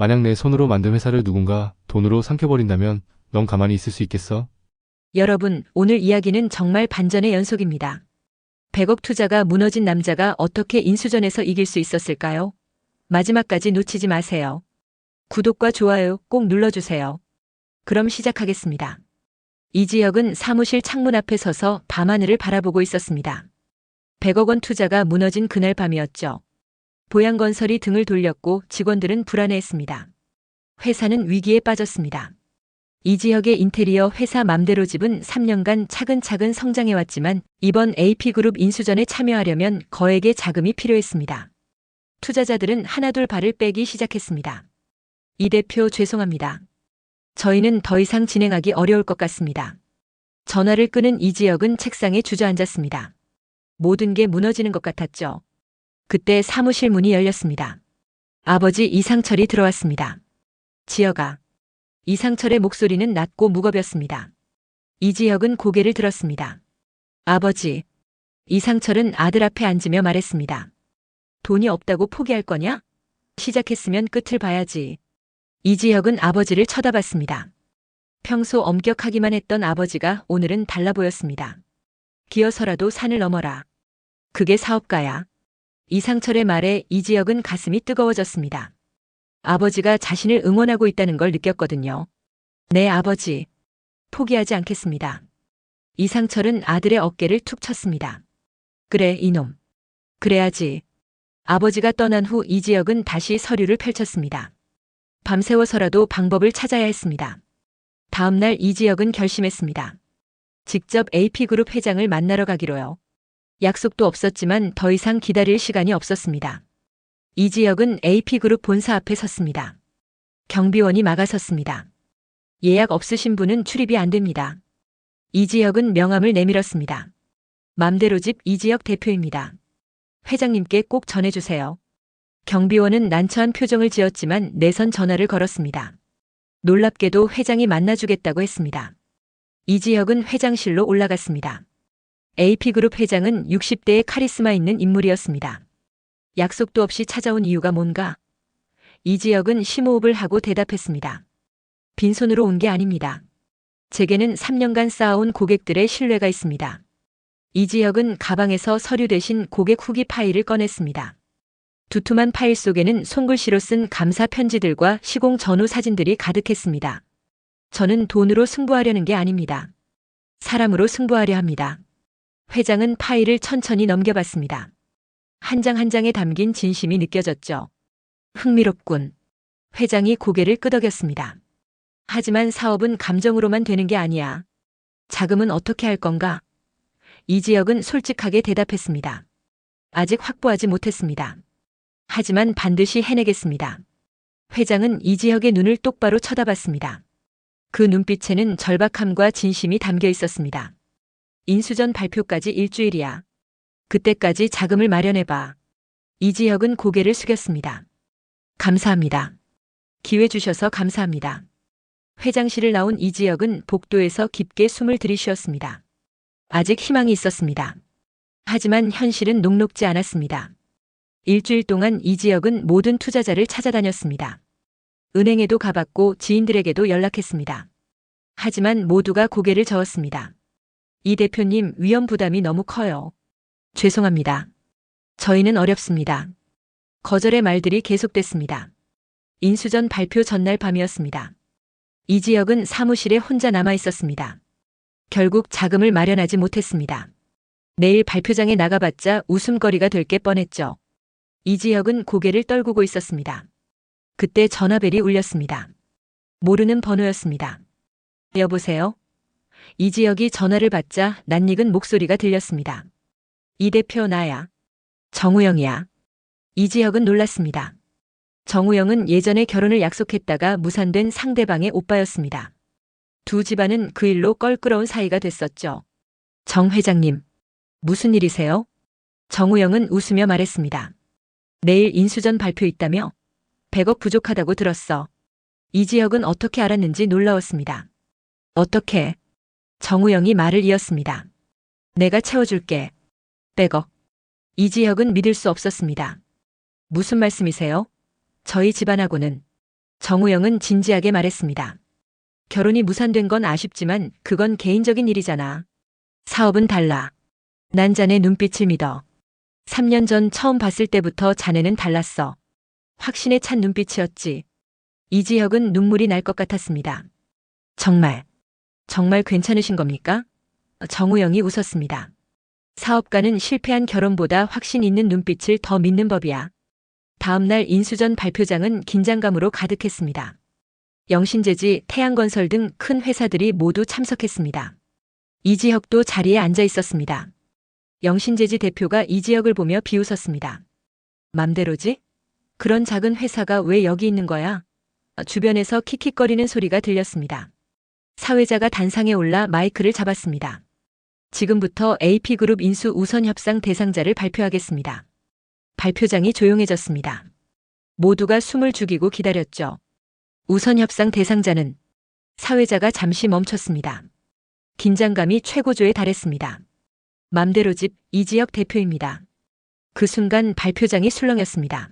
만약 내 손으로 만든 회사를 누군가 돈으로 삼켜버린다면 넌 가만히 있을 수 있겠어? 여러분, 오늘 이야기는 정말 반전의 연속입니다. 100억 투자가 무너진 남자가 어떻게 인수전에서 이길 수 있었을까요? 마지막까지 놓치지 마세요. 구독과 좋아요 꼭 눌러주세요. 그럼 시작하겠습니다. 이지혁은 사무실 창문 앞에 서서 밤하늘을 바라보고 있었습니다. 100억 원 투자가 무너진 그날 밤이었죠. 보양건설이 등을 돌렸고 직원들은 불안해했습니다. 회사는 위기에 빠졌습니다. 이지혁의 인테리어 회사 맘대로 집은 3년간 차근차근 성장해왔지만 이번 AP그룹 인수전에 참여하려면 거액의 자금이 필요했습니다. 투자자들은 하나둘 발을 빼기 시작했습니다. 이 대표 죄송합니다. 저희는 더 이상 진행하기 어려울 것 같습니다. 전화를 끄는 이지혁은 책상에 주저앉았습니다. 모든 게 무너지는 것 같았죠. 그때 사무실 문이 열렸습니다. 아버지 이상철이 들어왔습니다. 지혁아. 이상철의 목소리는 낮고 무겁였습니다. 이지혁은 고개를 들었습니다. 아버지. 이상철은 아들 앞에 앉으며 말했습니다. 돈이 없다고 포기할 거냐? 시작했으면 끝을 봐야지. 이지혁은 아버지를 쳐다봤습니다. 평소 엄격하기만 했던 아버지가 오늘은 달라 보였습니다. 기어서라도 산을 넘어라. 그게 사업가야. 이상철의 말에 이지혁은 가슴이 뜨거워졌습니다. 아버지가 자신을 응원하고 있다는 걸 느꼈거든요. 네, 아버지. 포기하지 않겠습니다. 이상철은 아들의 어깨를 툭 쳤습니다. 그래, 이놈. 그래야지. 아버지가 떠난 후 이지혁은 다시 서류를 펼쳤습니다. 밤새워서라도 방법을 찾아야 했습니다. 다음날 이지혁은 결심했습니다. 직접 AP그룹 회장을 만나러 가기로요. 약속도 없었지만 더 이상 기다릴 시간이 없었습니다. 이지혁은 AP그룹 본사 앞에 섰습니다. 경비원이 막아섰습니다. 예약 없으신 분은 출입이 안 됩니다. 이지혁은 명함을 내밀었습니다. 맘대로 집 이지혁 대표입니다. 회장님께 꼭 전해주세요. 경비원은 난처한 표정을 지었지만 내선 전화를 걸었습니다. 놀랍게도 회장이 만나주겠다고 했습니다. 이지혁은 회장실로 올라갔습니다. AP그룹 회장은 60대의 카리스마 있는 인물이었습니다. 약속도 없이 찾아온 이유가 뭔가? 이지혁은 심호흡을 하고 대답했습니다. 빈손으로 온 게 아닙니다. 제게는 3년간 쌓아온 고객들의 신뢰가 있습니다. 이지혁은 가방에서 서류 대신 고객 후기 파일을 꺼냈습니다. 두툼한 파일 속에는 손글씨로 쓴 감사 편지들과 시공 전후 사진들이 가득했습니다. 저는 돈으로 승부하려는 게 아닙니다. 사람으로 승부하려 합니다. 회장은 파일을 천천히 넘겨봤습니다. 한 장 한 장에 담긴 진심이 느껴졌죠. 흥미롭군. 회장이 고개를 끄덕였습니다. 하지만 사업은 감정으로만 되는 게 아니야. 자금은 어떻게 할 건가? 이지혁은 솔직하게 대답했습니다. 아직 확보하지 못했습니다. 하지만 반드시 해내겠습니다. 회장은 이지혁의 눈을 똑바로 쳐다봤습니다. 그 눈빛에는 절박함과 진심이 담겨 있었습니다. 인수전 발표까지 일주일이야. 그때까지 자금을 마련해봐. 이지혁은 고개를 숙였습니다. 감사합니다. 기회 주셔서 감사합니다. 회장실을 나온 이지혁은 복도에서 깊게 숨을 들이쉬었습니다. 아직 희망이 있었습니다. 하지만 현실은 녹록지 않았습니다. 일주일 동안 이지혁은 모든 투자자를 찾아다녔습니다. 은행에도 가봤고 지인들에게도 연락했습니다. 하지만 모두가 고개를 저었습니다. 이 대표님 위험 부담이 너무 커요. 죄송합니다. 저희는 어렵습니다. 거절의 말들이 계속됐습니다. 인수전 발표 전날 밤이었습니다. 이지혁은 사무실에 혼자 남아 있었습니다. 결국 자금을 마련하지 못했습니다. 내일 발표장에 나가봤자 웃음거리가 될 게 뻔했죠. 이지혁은 고개를 떨구고 있었습니다. 그때 전화벨이 울렸습니다. 모르는 번호였습니다. 여보세요? 이지혁이 전화를 받자 낯익은 목소리가 들렸습니다. 이 대표 나야. 정우영이야. 이지혁은 놀랐습니다. 정우영은 예전에 결혼을 약속했다가 무산된 상대방의 오빠였습니다. 두 집안은 그 일로 껄끄러운 사이가 됐었죠. 정 회장님, 무슨 일이세요? 정우영은 웃으며 말했습니다. 내일 인수전 발표 있다며? 100억 부족하다고 들었어. 이지혁은 어떻게 알았는지 놀라웠습니다. 어떻게? 정우영이 말을 이었습니다. 내가 채워줄게. 100억. 이지혁은 믿을 수 없었습니다. 무슨 말씀이세요? 저희 집안하고는 정우영은 진지하게 말했습니다. 결혼이 무산된 건 아쉽지만 그건 개인적인 일이잖아. 사업은 달라. 난 자네 눈빛을 믿어. 3년 전 처음 봤을 때부터 자네는 달랐어. 확신에 찬 눈빛이었지. 이지혁은 눈물이 날 것 같았습니다. 정말, 정말 괜찮으신 겁니까? 정우영이 웃었습니다. 사업가는 실패한 결혼보다 확신 있는 눈빛을 더 믿는 법이야. 다음날 인수전 발표장은 긴장감으로 가득했습니다. 영신재지, 태양건설 등 큰 회사들이 모두 참석했습니다. 이지혁도 자리에 앉아 있었습니다. 영신재지 대표가 이지혁을 보며 비웃었습니다. 맘대로지? 그런 작은 회사가 왜 여기 있는 거야? 주변에서 킥킥거리는 소리가 들렸습니다. 사회자가 단상에 올라 마이크를 잡았습니다. 지금부터 AP그룹 인수 우선 협상 대상자를 발표하겠습니다. 발표장이 조용해졌습니다. 모두가 숨을 죽이고 기다렸죠. 우선 협상 대상자는 사회자가 잠시 멈췄습니다. 긴장감이 최고조에 달했습니다. 맘대로 집 이지혁 대표입니다. 그 순간 발표장이 술렁였습니다.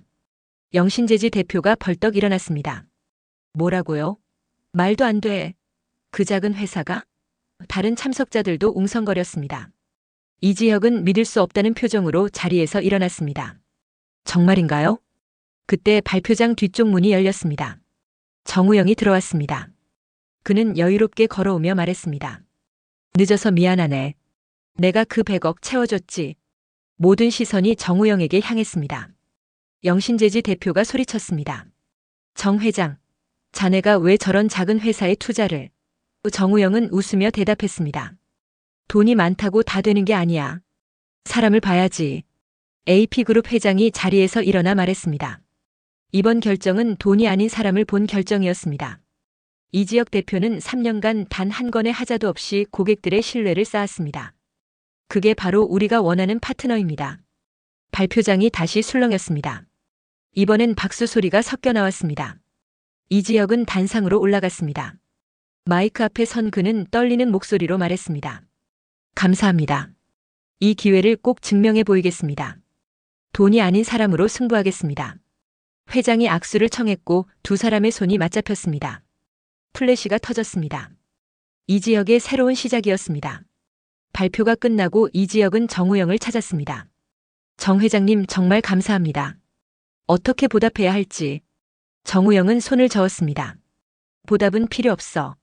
영신재지 대표가 벌떡 일어났습니다. 뭐라고요? 말도 안 돼. 그 작은 회사가? 다른 참석자들도 웅성거렸습니다. 이지혁은 믿을 수 없다는 표정으로 자리에서 일어났습니다. 정말인가요? 그때 발표장 뒤쪽 문이 열렸습니다. 정우영이 들어왔습니다. 그는 여유롭게 걸어오며 말했습니다. 늦어서 미안하네. 내가 그 100억 채워줬지. 모든 시선이 정우영에게 향했습니다. 영신재지 대표가 소리쳤습니다. 정 회장, 자네가 왜 저런 작은 회사에 투자를? 정우영은 웃으며 대답했습니다. 돈이 많다고 다 되는 게 아니야. 사람을 봐야지. AP그룹 회장이 자리에서 일어나 말했습니다. 이번 결정은 돈이 아닌 사람을 본 결정이었습니다. 이지혁 대표는 3년간 단 한 건의 하자도 없이 고객들의 신뢰를 쌓았습니다. 그게 바로 우리가 원하는 파트너입니다. 발표장이 다시 술렁였습니다. 이번엔 박수 소리가 섞여 나왔습니다. 이지혁은 단상으로 올라갔습니다. 마이크 앞에 선 그는 떨리는 목소리로 말했습니다. 감사합니다. 이 기회를 꼭 증명해 보이겠습니다. 돈이 아닌 사람으로 승부하겠습니다. 회장이 악수를 청했고 두 사람의 손이 맞잡혔습니다. 플래시가 터졌습니다. 이지혁의 새로운 시작이었습니다. 발표가 끝나고 이지혁은 정우영을 찾았습니다. 정 회장님 정말 감사합니다. 어떻게 보답해야 할지. 정우영은 손을 저었습니다. 보답은 필요 없어.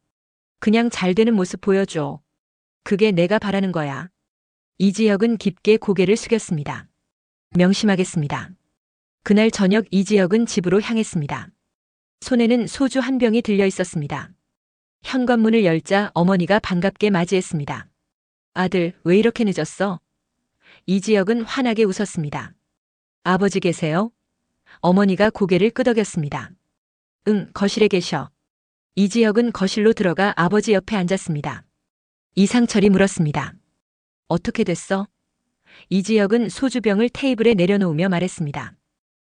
그냥 잘 되는 모습 보여줘. 그게 내가 바라는 거야. 이지혁은 깊게 고개를 숙였습니다. 명심하겠습니다. 그날 저녁 이지혁은 집으로 향했습니다. 손에는 소주 한 병이 들려 있었습니다. 현관문을 열자 어머니가 반갑게 맞이했습니다. 아들, 왜 이렇게 늦었어? 이지혁은 환하게 웃었습니다. 아버지 계세요? 어머니가 고개를 끄덕였습니다. 응, 거실에 계셔. 이지혁은 거실로 들어가 아버지 옆에 앉았습니다. 이상철이 물었습니다. 어떻게 됐어? 이지혁은 소주병을 테이블에 내려놓으며 말했습니다.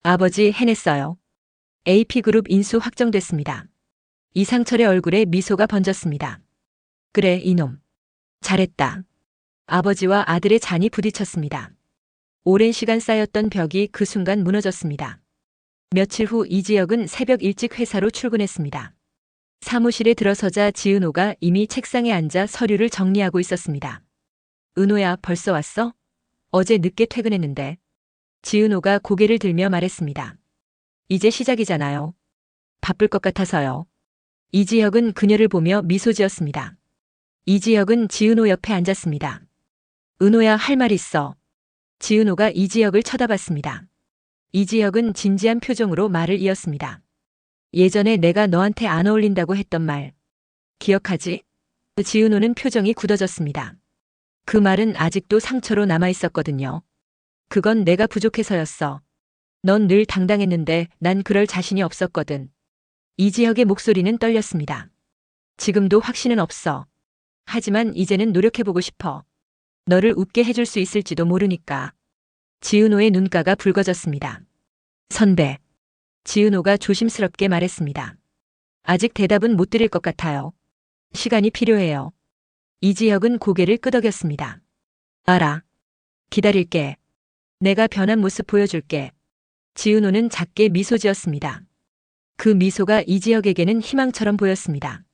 아버지 해냈어요. AP그룹 인수 확정됐습니다. 이상철의 얼굴에 미소가 번졌습니다. 그래, 이놈. 잘했다. 아버지와 아들의 잔이 부딪혔습니다. 오랜 시간 쌓였던 벽이 그 순간 무너졌습니다. 며칠 후 이지혁은 새벽 일찍 회사로 출근했습니다. 사무실에 들어서자 지은호가 이미 책상에 앉아 서류를 정리하고 있었습니다. 은호야, 벌써 왔어? 어제 늦게 퇴근했는데. 지은호가 고개를 들며 말했습니다. 이제 시작이잖아요. 바쁠 것 같아서요. 이지혁은 그녀를 보며 미소 지었습니다. 이지혁은 지은호 옆에 앉았습니다. 은호야 할 말 있어. 지은호가 이지혁을 쳐다봤습니다. 이지혁은 진지한 표정으로 말을 이었습니다. 예전에 내가 너한테 안 어울린다고 했던 말. 기억하지? 지은호는 표정이 굳어졌습니다. 그 말은 아직도 상처로 남아 있었거든요. 그건 내가 부족해서였어. 넌 늘 당당했는데 난 그럴 자신이 없었거든. 이지혁의 목소리는 떨렸습니다. 지금도 확신은 없어. 하지만 이제는 노력해보고 싶어. 너를 웃게 해줄 수 있을지도 모르니까. 지은호의 눈가가 붉어졌습니다. 선배. 지은호가 조심스럽게 말했습니다. 아직 대답은 못 드릴 것 같아요. 시간이 필요해요. 이지혁은 고개를 끄덕였습니다. 알아. 기다릴게. 내가 변한 모습 보여줄게. 지은호는 작게 미소 지었습니다. 그 미소가 이지혁에게는 희망처럼 보였습니다.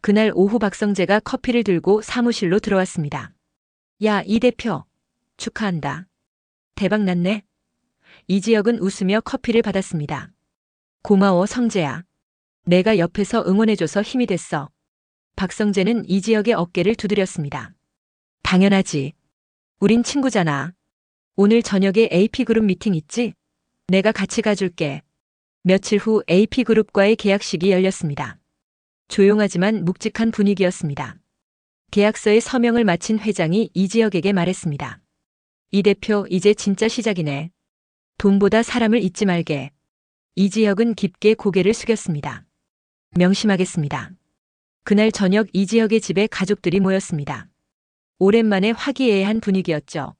그날 오후 박성재가 커피를 들고 사무실로 들어왔습니다. 야, 이 대표. 축하한다. 대박 났네. 이지혁은 웃으며 커피를 받았습니다. 고마워, 성재야. 내가 옆에서 응원해줘서 힘이 됐어. 박성재는 이지혁의 어깨를 두드렸습니다. 당연하지. 우린 친구잖아. 오늘 저녁에 AP그룹 미팅 있지? 내가 같이 가줄게. 며칠 후 AP그룹과의 계약식이 열렸습니다. 조용하지만 묵직한 분위기였습니다. 계약서에 서명을 마친 회장이 이지혁에게 말했습니다. 이 대표, 이제 진짜 시작이네. 돈보다 사람을 잊지 말게. 이지혁은 깊게 고개를 숙였습니다. 명심하겠습니다. 그날 저녁 이지혁의 집에 가족들이 모였습니다. 오랜만에 화기애애한 분위기였죠.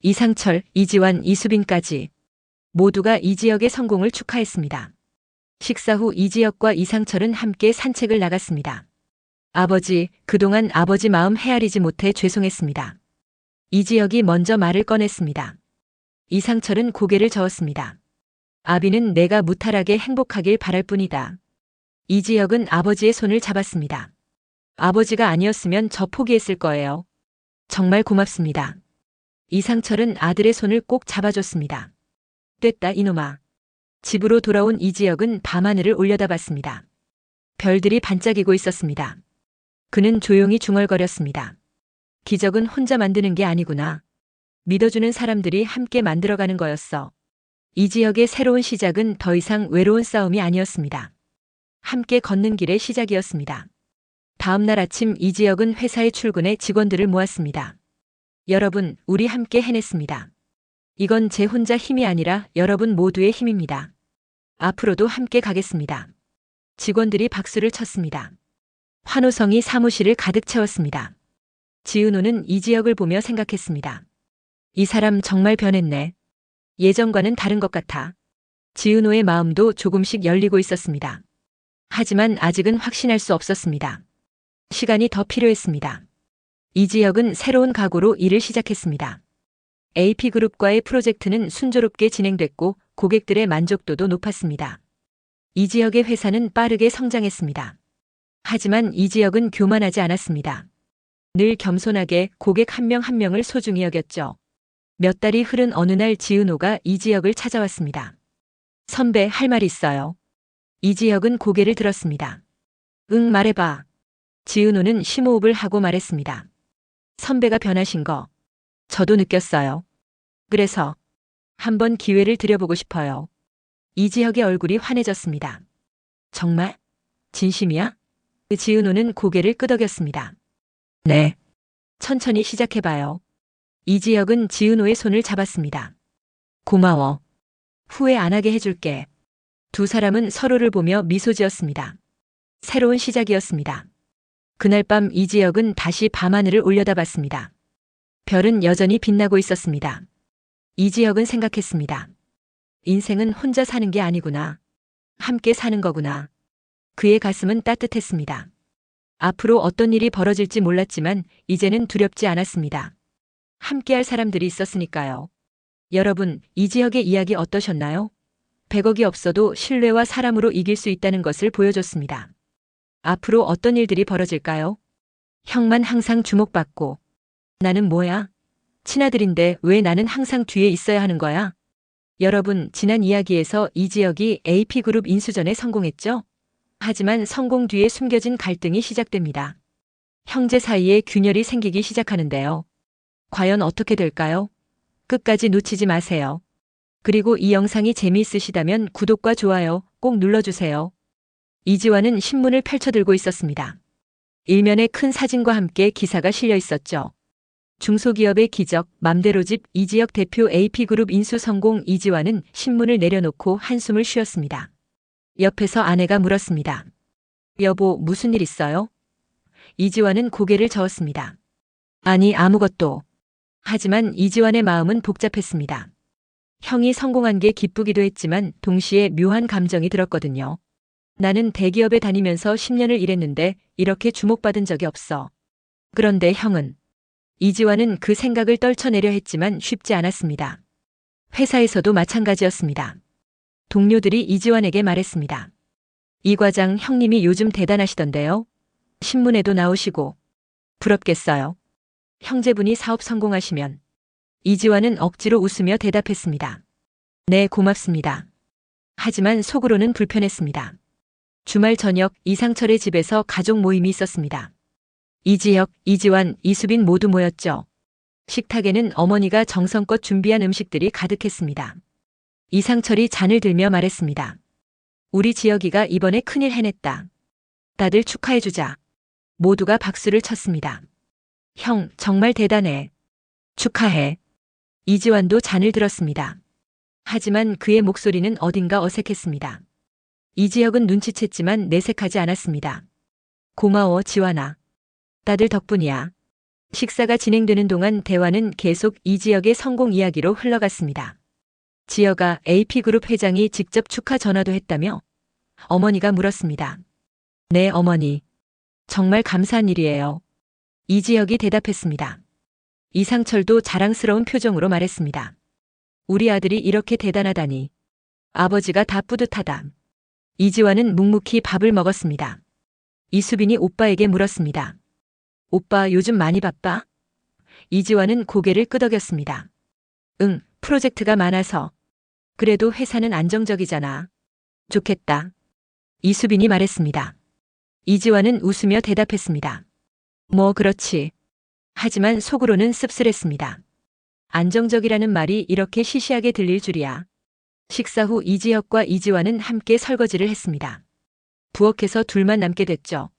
이상철, 이지환, 이수빈까지 모두가 이지혁의 성공을 축하했습니다. 식사 후 이지혁과 이상철은 함께 산책을 나갔습니다. 아버지, 그동안 아버지 마음 헤아리지 못해 죄송했습니다. 이지혁이 먼저 말을 꺼냈습니다. 이상철은 고개를 저었습니다. 아비는 내가 무탈하게 행복하길 바랄 뿐이다. 이지혁은 아버지의 손을 잡았습니다. 아버지가 아니었으면 저 포기했을 거예요. 정말 고맙습니다. 이상철은 아들의 손을 꼭 잡아줬습니다. 됐다 이놈아. 집으로 돌아온 이지혁은 밤하늘을 올려다봤습니다. 별들이 반짝이고 있었습니다. 그는 조용히 중얼거렸습니다. 기적은 혼자 만드는 게 아니구나. 믿어주는 사람들이 함께 만들어가는 거였어. 이지혁의 새로운 시작은 더 이상 외로운 싸움이 아니었습니다. 함께 걷는 길의 시작이었습니다. 다음 날 아침 이지혁은 회사에 출근해 직원들을 모았습니다. 여러분, 우리 함께 해냈습니다. 이건 제 혼자 힘이 아니라 여러분 모두의 힘입니다. 앞으로도 함께 가겠습니다. 직원들이 박수를 쳤습니다. 환호성이 사무실을 가득 채웠습니다. 지은호는 이지혁을 보며 생각했습니다. 이 사람 정말 변했네. 예전과는 다른 것 같아. 지은호의 마음도 조금씩 열리고 있었습니다. 하지만 아직은 확신할 수 없었습니다. 시간이 더 필요했습니다. 이지혁은 새로운 각오로 일을 시작했습니다. AP그룹과의 프로젝트는 순조롭게 진행됐고 고객들의 만족도도 높았습니다. 이지혁의 회사는 빠르게 성장했습니다. 하지만 이지혁은 교만하지 않았습니다. 늘 겸손하게 고객 한 명한 명을 소중히 여겼죠. 몇 달이 흐른 어느 날 지은호가 이지혁을 찾아왔습니다. 선배 할 말 있어요. 이지혁은 고개를 들었습니다. 응 말해봐. 지은호는 심호흡을 하고 말했습니다. 선배가 변하신 거 저도 느꼈어요. 그래서 한번 기회를 드려보고 싶어요. 이지혁의 얼굴이 환해졌습니다. 정말? 진심이야? 지은호는 고개를 끄덕였습니다. 네. 천천히 시작해봐요. 이지혁은 지은호의 손을 잡았습니다. 고마워. 후회 안 하게 해줄게. 두 사람은 서로를 보며 미소 지었습니다. 새로운 시작이었습니다. 그날 밤 이지혁은 다시 밤하늘을 올려다봤습니다. 별은 여전히 빛나고 있었습니다. 이지혁은 생각했습니다. 인생은 혼자 사는 게 아니구나. 함께 사는 거구나. 그의 가슴은 따뜻했습니다. 앞으로 어떤 일이 벌어질지 몰랐지만 이제는 두렵지 않았습니다. 함께할 사람들이 있었으니까요. 여러분, 이지혁의 이야기 어떠셨나요? 100억이 없어도 신뢰와 사람으로 이길 수 있다는 것을 보여줬습니다. 앞으로 어떤 일들이 벌어질까요? 형만 항상 주목받고 나는 뭐야? 친아들인데 왜 나는 항상 뒤에 있어야 하는 거야? 여러분, 지난 이야기에서 이지혁이 AP그룹 인수전에 성공했죠? 하지만 성공 뒤에 숨겨진 갈등이 시작됩니다. 형제 사이에 균열이 생기기 시작하는데요. 과연 어떻게 될까요? 끝까지 놓치지 마세요. 그리고 이 영상이 재미있으시다면 구독과 좋아요 꼭 눌러주세요. 이지환은 신문을 펼쳐들고 있었습니다. 일면에 큰 사진과 함께 기사가 실려 있었죠. 중소기업의 기적, 맘대로집 이지혁 대표 AP그룹 인수 성공 이지환은 신문을 내려놓고 한숨을 쉬었습니다. 옆에서 아내가 물었습니다. 여보, 무슨 일 있어요? 이지환은 고개를 저었습니다. 아니, 아무것도. 하지만 이지환의 마음은 복잡했습니다. 형이 성공한 게 기쁘기도 했지만 동시에 묘한 감정이 들었거든요. 나는 대기업에 다니면서 10년을 일했는데 이렇게 주목받은 적이 없어. 그런데 형은 이지환은 그 생각을 떨쳐내려 했지만 쉽지 않았습니다. 회사에서도 마찬가지였습니다. 동료들이 이지환에게 말했습니다. 이 과장 형님이 요즘 대단하시던데요. 신문에도 나오시고. 부럽겠어요. 형제분이 사업 성공하시면. 이지환은 억지로 웃으며 대답했습니다. 네, 고맙습니다. 하지만 속으로는 불편했습니다. 주말 저녁 이상철의 집에서 가족 모임이 있었습니다. 이지혁, 이지환, 이수빈 모두 모였죠. 식탁에는 어머니가 정성껏 준비한 음식들이 가득했습니다. 이상철이 잔을 들며 말했습니다. 우리 지혁이가 이번에 큰일 해냈다. 다들 축하해주자. 모두가 박수를 쳤습니다. 형, 정말 대단해. 축하해. 이지환도 잔을 들었습니다. 하지만 그의 목소리는 어딘가 어색했습니다. 이지혁은 눈치챘지만 내색하지 않았습니다. 고마워, 지환아. 다들 덕분이야. 식사가 진행되는 동안 대화는 계속 이지혁의 성공 이야기로 흘러갔습니다. 지혁아 AP그룹 회장이 직접 축하 전화도 했다며 어머니가 물었습니다. 네, 어머니. 정말 감사한 일이에요. 이지혁이 대답했습니다. 이상철도 자랑스러운 표정으로 말했습니다. 우리 아들이 이렇게 대단하다니. 아버지가 다 뿌듯하다. 이지환은 묵묵히 밥을 먹었습니다. 이수빈이 오빠에게 물었습니다. 오빠 요즘 많이 바빠? 이지환은 고개를 끄덕였습니다. 응, 프로젝트가 많아서. 그래도 회사는 안정적이잖아. 좋겠다. 이수빈이 말했습니다. 이지환은 웃으며 대답했습니다. 뭐 그렇지. 하지만 속으로는 씁쓸했습니다. 안정적이라는 말이 이렇게 시시하게 들릴 줄이야. 식사 후 이지혁과 이지환은 함께 설거지를 했습니다. 부엌에서 둘만 남게 됐죠.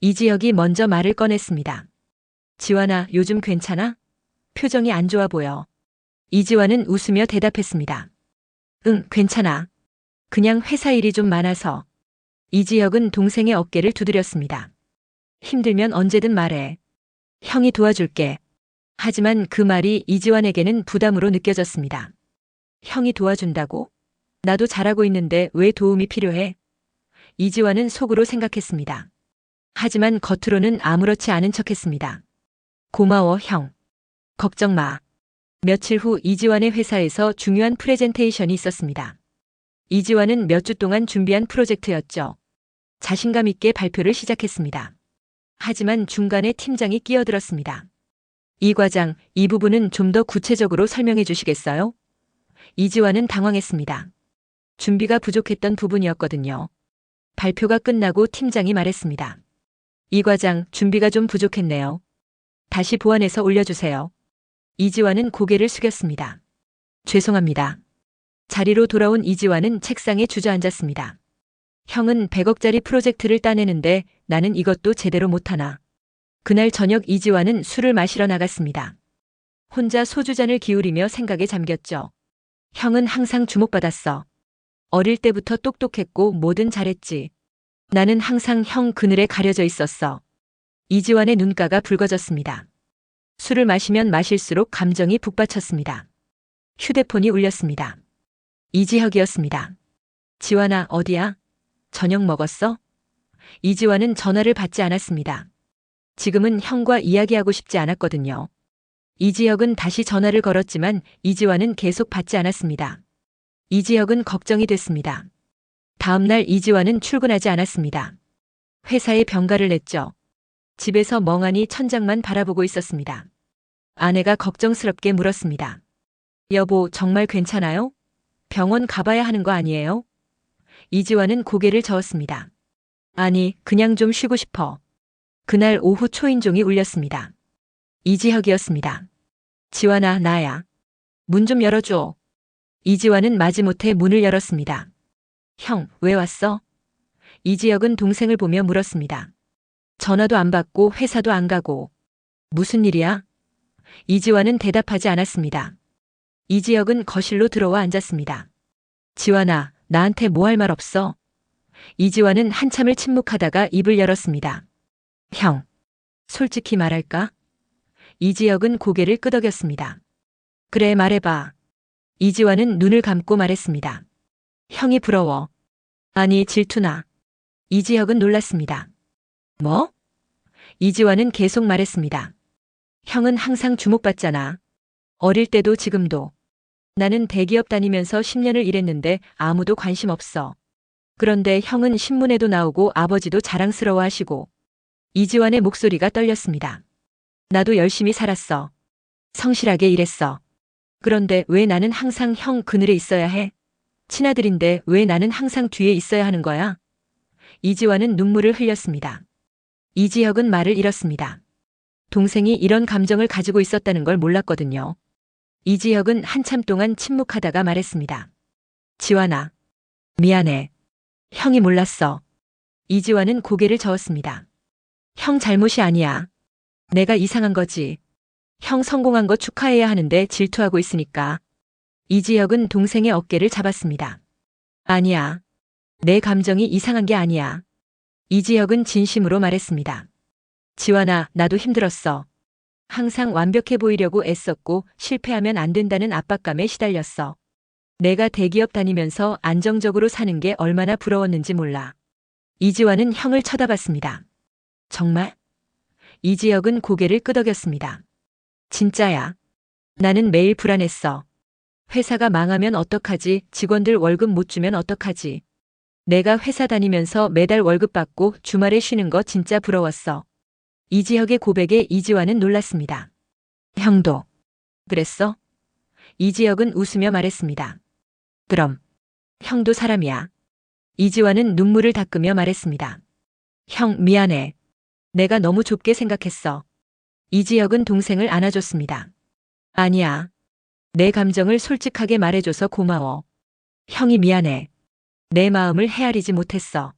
이지혁이 먼저 말을 꺼냈습니다. 지환아, 요즘 괜찮아? 표정이 안 좋아 보여. 이지환은 웃으며 대답했습니다. 응, 괜찮아. 그냥 회사 일이 좀 많아서. 이지혁은 동생의 어깨를 두드렸습니다. 힘들면 언제든 말해. 형이 도와줄게. 하지만 그 말이 이지환에게는 부담으로 느껴졌습니다. 형이 도와준다고? 나도 잘하고 있는데 왜 도움이 필요해? 이지환은 속으로 생각했습니다. 하지만 겉으로는 아무렇지 않은 척 했습니다. 고마워, 형. 걱정 마. 며칠 후 이지환의 회사에서 중요한 프레젠테이션이 있었습니다. 이지환은 몇 주 동안 준비한 프로젝트였죠. 자신감 있게 발표를 시작했습니다. 하지만 중간에 팀장이 끼어들었습니다. 이 과장, 이 부분은 좀 더 구체적으로 설명해 주시겠어요? 이지환은 당황했습니다. 준비가 부족했던 부분이었거든요. 발표가 끝나고 팀장이 말했습니다. 이 과장, 준비가 좀 부족했네요. 다시 보완해서 올려주세요. 이지환은 고개를 숙였습니다. 죄송합니다. 자리로 돌아온 이지환은 책상에 주저앉았습니다. 형은 100억짜리 프로젝트를 따내는데 나는 이것도 제대로 못하나. 그날 저녁 이지환은 술을 마시러 나갔습니다. 혼자 소주잔을 기울이며 생각에 잠겼죠. 형은 항상 주목받았어. 어릴 때부터 똑똑했고 뭐든 잘했지. 나는 항상 형 그늘에 가려져 있었어. 이지환의 눈가가 붉어졌습니다. 술을 마시면 마실수록 감정이 북받쳤습니다. 휴대폰이 울렸습니다. 이지혁이었습니다. 지환아, 어디야? 저녁 먹었어? 이지환은 전화를 받지 않았습니다. 지금은 형과 이야기하고 싶지 않았거든요. 이지혁은 다시 전화를 걸었지만 이지환은 계속 받지 않았습니다. 이지혁은 걱정이 됐습니다. 다음날 이지환은 출근하지 않았습니다. 회사에 병가를 냈죠. 집에서 멍하니 천장만 바라보고 있었습니다. 아내가 걱정스럽게 물었습니다. 여보, 정말 괜찮아요? 병원 가봐야 하는 거 아니에요? 이지환은 고개를 저었습니다. 아니, 그냥 좀 쉬고 싶어. 그날 오후 초인종이 울렸습니다. 이지혁이었습니다. 지환아, 나야. 문 좀 열어줘. 이지환은 마지못해 문을 열었습니다. 형, 왜 왔어? 이지혁은 동생을 보며 물었습니다. 전화도 안 받고 회사도 안 가고. 무슨 일이야? 이지환은 대답하지 않았습니다. 이지혁은 거실로 들어와 앉았습니다. 지환아, 나한테 뭐 할 말 없어? 이지환은 한참을 침묵하다가 입을 열었습니다. 형, 솔직히 말할까? 이지혁은 고개를 끄덕였습니다. 그래, 말해봐. 이지환은 눈을 감고 말했습니다. 형이 부러워. 아니, 질투나. 이지혁은 놀랐습니다. 뭐? 이지환은 계속 말했습니다. 형은 항상 주목받잖아. 어릴 때도 지금도. 나는 대기업 다니면서 10년을 일했는데 아무도 관심 없어. 그런데 형은 신문에도 나오고 아버지도 자랑스러워 하시고 이지환의 목소리가 떨렸습니다. 나도 열심히 살았어. 성실하게 일했어. 그런데 왜 나는 항상 형 그늘에 있어야 해? 친아들인데 왜 나는 항상 뒤에 있어야 하는 거야? 이지환은 눈물을 흘렸습니다. 이지혁은 말을 잃었습니다. 동생이 이런 감정을 가지고 있었다는 걸 몰랐거든요. 이지혁은 한참 동안 침묵하다가 말했습니다. 지환아, 미안해. 형이 몰랐어. 이지환은 고개를 저었습니다. 형 잘못이 아니야. 내가 이상한 거지. 형 성공한 거 축하해야 하는데 질투하고 있으니까. 이지혁은 동생의 어깨를 잡았습니다. 아니야. 내 감정이 이상한 게 아니야. 이지혁은 진심으로 말했습니다. 지환아, 나도 힘들었어. 항상 완벽해 보이려고 애썼고 실패하면 안 된다는 압박감에 시달렸어. 내가 대기업 다니면서 안정적으로 사는 게 얼마나 부러웠는지 몰라. 이지환은 형을 쳐다봤습니다. 정말? 이지혁은 고개를 끄덕였습니다. 진짜야. 나는 매일 불안했어. 회사가 망하면 어떡하지? 직원들 월급 못 주면 어떡하지? 내가 회사 다니면서 매달 월급 받고 주말에 쉬는 거 진짜 부러웠어. 이지혁의 고백에 이지환은 놀랐습니다. 형도. 그랬어? 이지혁은 웃으며 말했습니다. 그럼. 형도 사람이야. 이지환은 눈물을 닦으며 말했습니다. 형, 미안해. 내가 너무 좁게 생각했어. 이지혁은 동생을 안아줬습니다. 아니야. 내 감정을 솔직하게 말해줘서 고마워. 형이 미안해. 내 마음을 헤아리지 못했어.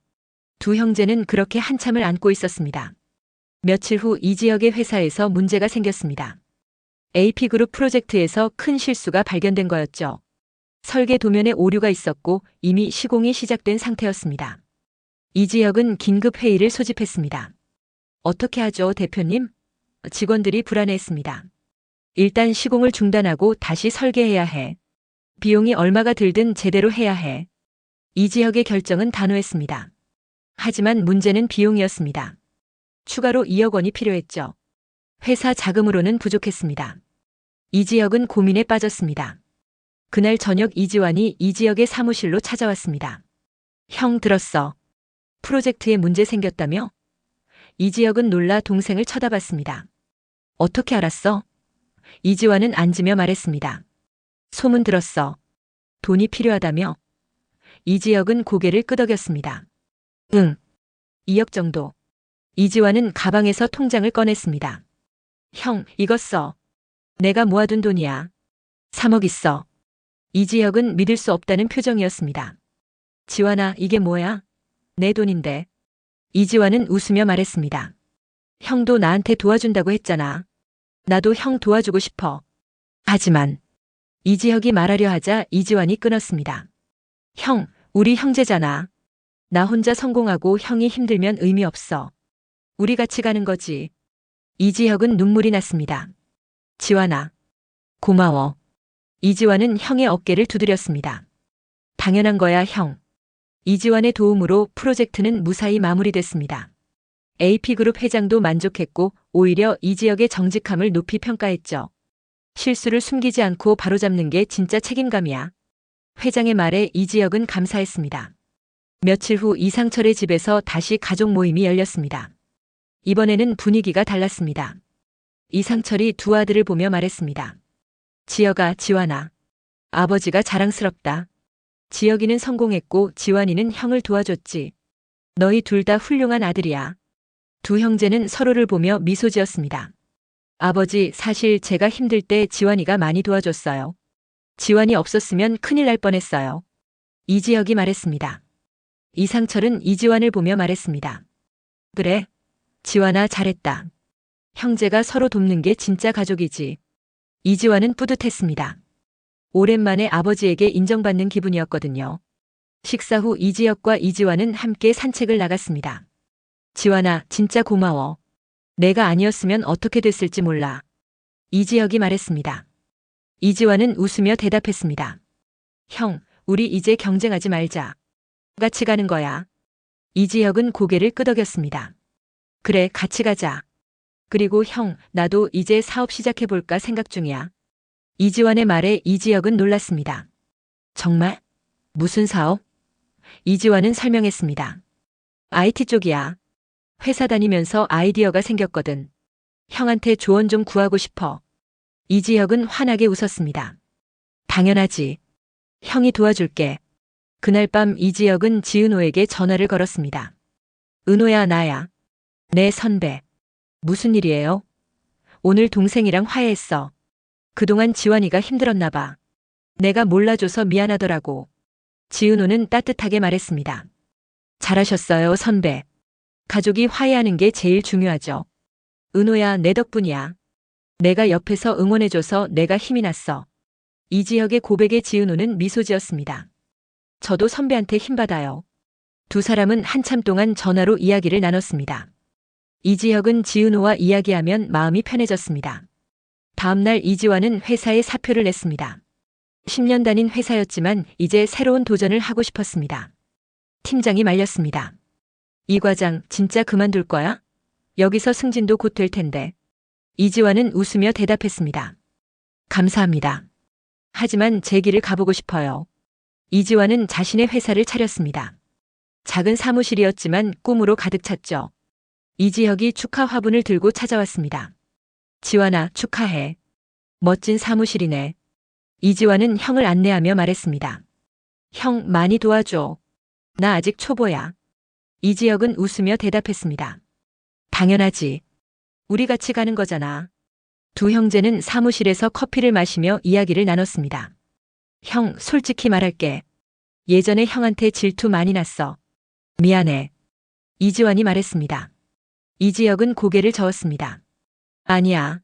두 형제는 그렇게 한참을 안고 있었습니다. 며칠 후 이지혁의 회사에서 문제가 생겼습니다. AP그룹 프로젝트에서 큰 실수가 발견된 거였죠. 설계 도면에 오류가 있었고 이미 시공이 시작된 상태였습니다. 이지혁은 긴급 회의를 소집했습니다. 어떻게 하죠, 대표님? 직원들이 불안해했습니다. 일단 시공을 중단하고 다시 설계해야 해. 비용이 얼마가 들든 제대로 해야 해. 이지혁의 결정은 단호했습니다. 하지만 문제는 비용이었습니다. 추가로 2억 원이 필요했죠. 회사 자금으로는 부족했습니다. 이지혁은 고민에 빠졌습니다. 그날 저녁 이지환이 이지혁의 사무실로 찾아왔습니다. 형 들었어. 프로젝트에 문제 생겼다며? 이지혁은 놀라 동생을 쳐다봤습니다. 어떻게 알았어? 이지환은 앉으며 말했습니다. 소문 들었어. 돈이 필요하다며? 이지혁은 고개를 끄덕였습니다. 응. 2억 정도. 이지환은 가방에서 통장을 꺼냈습니다. 형, 이것 써. 내가 모아둔 돈이야. 3억 있어. 이지혁은 믿을 수 없다는 표정이었습니다. 지환아, 이게 뭐야? 내 돈인데. 이지환은 웃으며 말했습니다. 형도 나한테 도와준다고 했잖아. 나도 형 도와주고 싶어. 하지만 이지혁이 말하려 하자 이지환이 끊었습니다. 형, 우리 형제잖아. 나 혼자 성공하고 형이 힘들면 의미 없어. 우리 같이 가는 거지. 이지혁은 눈물이 났습니다. 지환아. 고마워. 이지환은 형의 어깨를 두드렸습니다. 당연한 거야, 형. 이지환의 도움으로 프로젝트는 무사히 마무리됐습니다. AP그룹 회장도 만족했고 오히려 이지혁의 정직함을 높이 평가했죠. 실수를 숨기지 않고 바로잡는 게 진짜 책임감이야. 회장의 말에 이지혁은 감사했습니다. 며칠 후 이상철의 집에서 다시 가족 모임이 열렸습니다. 이번에는 분위기가 달랐습니다. 이상철이 두 아들을 보며 말했습니다. 지혁아, 지환아. 아버지가 자랑스럽다. 지혁이는 성공했고 지환이는 형을 도와줬지. 너희 둘 다 훌륭한 아들이야. 두 형제는 서로를 보며 미소 지었습니다. 아버지, 사실 제가 힘들 때 지환이가 많이 도와줬어요. 지환이 없었으면 큰일 날 뻔했어요. 이지혁이 말했습니다. 이상철은 이지환을 보며 말했습니다. 그래. 지환아 잘했다. 형제가 서로 돕는 게 진짜 가족이지. 이지환은 뿌듯했습니다. 오랜만에 아버지에게 인정받는 기분이었거든요. 식사 후 이지혁과 이지환은 함께 산책을 나갔습니다. 지환아, 진짜 고마워. 내가 아니었으면 어떻게 됐을지 몰라. 이지혁이 말했습니다. 이지환은 웃으며 대답했습니다. 형, 우리 이제 경쟁하지 말자. 같이 가는 거야. 이지혁은 고개를 끄덕였습니다. 그래, 같이 가자. 그리고 형, 나도 이제 사업 시작해볼까 생각 중이야. 이지환의 말에 이지혁은 놀랐습니다. 정말? 무슨 사업? 이지환은 설명했습니다. IT 쪽이야. 회사 다니면서 아이디어가 생겼거든. 형한테 조언 좀 구하고 싶어. 이지혁은 환하게 웃었습니다. 당연하지. 형이 도와줄게. 그날 밤 이지혁은 지은호에게 전화를 걸었습니다. 은호야, 나야. 내 선배. 무슨 일이에요? 오늘 동생이랑 화해했어. 그동안 지환이가 힘들었나 봐. 내가 몰라줘서 미안하더라고. 지은호는 따뜻하게 말했습니다. 잘하셨어요, 선배. 가족이 화해하는 게 제일 중요하죠. 은호야, 내 덕분이야. 내가 옆에서 응원해줘서 내가 힘이 났어. 이지혁의 고백에 지은호는 미소 지었습니다. 저도 선배한테 힘받아요. 두 사람은 한참 동안 전화로 이야기를 나눴습니다. 이지혁은 지은호와 이야기하면 마음이 편해졌습니다. 다음날 이지환은 회사에 사표를 냈습니다. 10년 다닌 회사였지만 이제 새로운 도전을 하고 싶었습니다. 팀장이 말렸습니다. 이 과장 진짜 그만둘 거야? 여기서 승진도 곧 될 텐데. 이지환은 웃으며 대답했습니다. 감사합니다. 하지만 제 길을 가보고 싶어요. 이지환은 자신의 회사를 차렸습니다. 작은 사무실이었지만 꿈으로 가득 찼죠. 이지혁이 축하 화분을 들고 찾아왔습니다. 지환아, 축하해. 멋진 사무실이네. 이지환은 형을 안내하며 말했습니다. 형, 많이 도와줘. 나 아직 초보야. 이지혁은 웃으며 대답했습니다. 당연하지. 우리 같이 가는 거잖아. 두 형제는 사무실에서 커피를 마시며 이야기를 나눴습니다. 형, 솔직히 말할게. 예전에 형한테 질투 많이 났어. 미안해. 이지환이 말했습니다. 이지혁은 고개를 저었습니다. 아니야.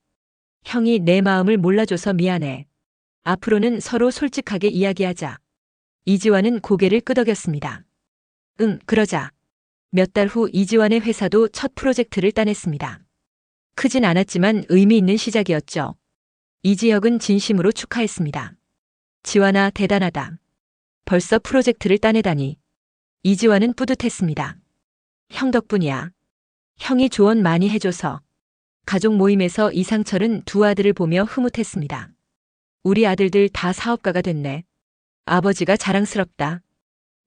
형이 내 마음을 몰라줘서 미안해. 앞으로는 서로 솔직하게 이야기하자. 이지환은 고개를 끄덕였습니다. 응, 그러자. 몇 달 후 이지환의 회사도 첫 프로젝트를 따냈습니다. 크진 않았지만 의미 있는 시작이었죠. 이지혁은 진심으로 축하했습니다. 지환아, 대단하다. 벌써 프로젝트를 따내다니. 이지환은 뿌듯했습니다. 형 덕분이야. 형이 조언 많이 해줘서. 가족 모임에서 이상철은 두 아들을 보며 흐뭇했습니다. 우리 아들들 다 사업가가 됐네. 아버지가 자랑스럽다.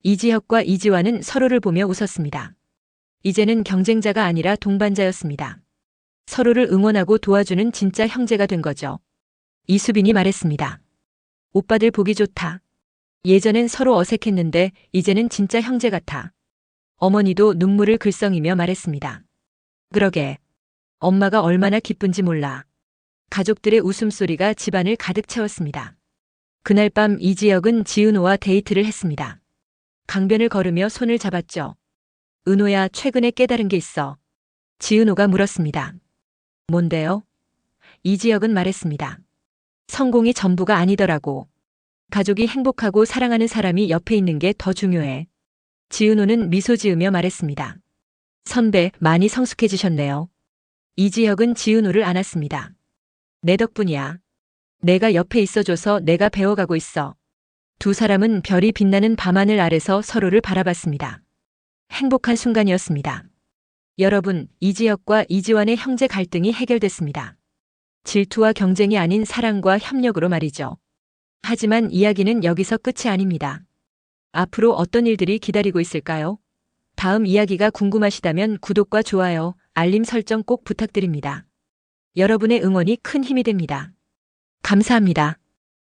이지혁과 이지환은 서로를 보며 웃었습니다. 이제는 경쟁자가 아니라 동반자였습니다. 서로를 응원하고 도와주는 진짜 형제가 된 거죠. 이수빈이 말했습니다. 오빠들 보기 좋다. 예전엔 서로 어색했는데 이제는 진짜 형제 같아. 어머니도 눈물을 글썽이며 말했습니다. 그러게. 엄마가 얼마나 기쁜지 몰라. 가족들의 웃음소리가 집안을 가득 채웠습니다. 그날 밤 이지혁은 지은호와 데이트를 했습니다. 강변을 걸으며 손을 잡았죠. 은호야, 최근에 깨달은 게 있어. 지은호가 물었습니다. 뭔데요? 이지혁은 말했습니다. 성공이 전부가 아니더라고. 가족이 행복하고 사랑하는 사람이 옆에 있는 게 더 중요해. 지은호는 미소 지으며 말했습니다. 선배, 많이 성숙해지셨네요. 이지혁은 지은호를 안았습니다. 내 덕분이야. 내가 옆에 있어줘서 내가 배워가고 있어. 두 사람은 별이 빛나는 밤하늘 아래서 서로를 바라봤습니다. 행복한 순간이었습니다. 여러분, 이지혁과 이지환의 형제 갈등이 해결됐습니다. 질투와 경쟁이 아닌 사랑과 협력으로 말이죠. 하지만 이야기는 여기서 끝이 아닙니다. 앞으로 어떤 일들이 기다리고 있을까요? 다음 이야기가 궁금하시다면 구독과 좋아요, 알림 설정 꼭 부탁드립니다. 여러분의 응원이 큰 힘이 됩니다. 감사합니다.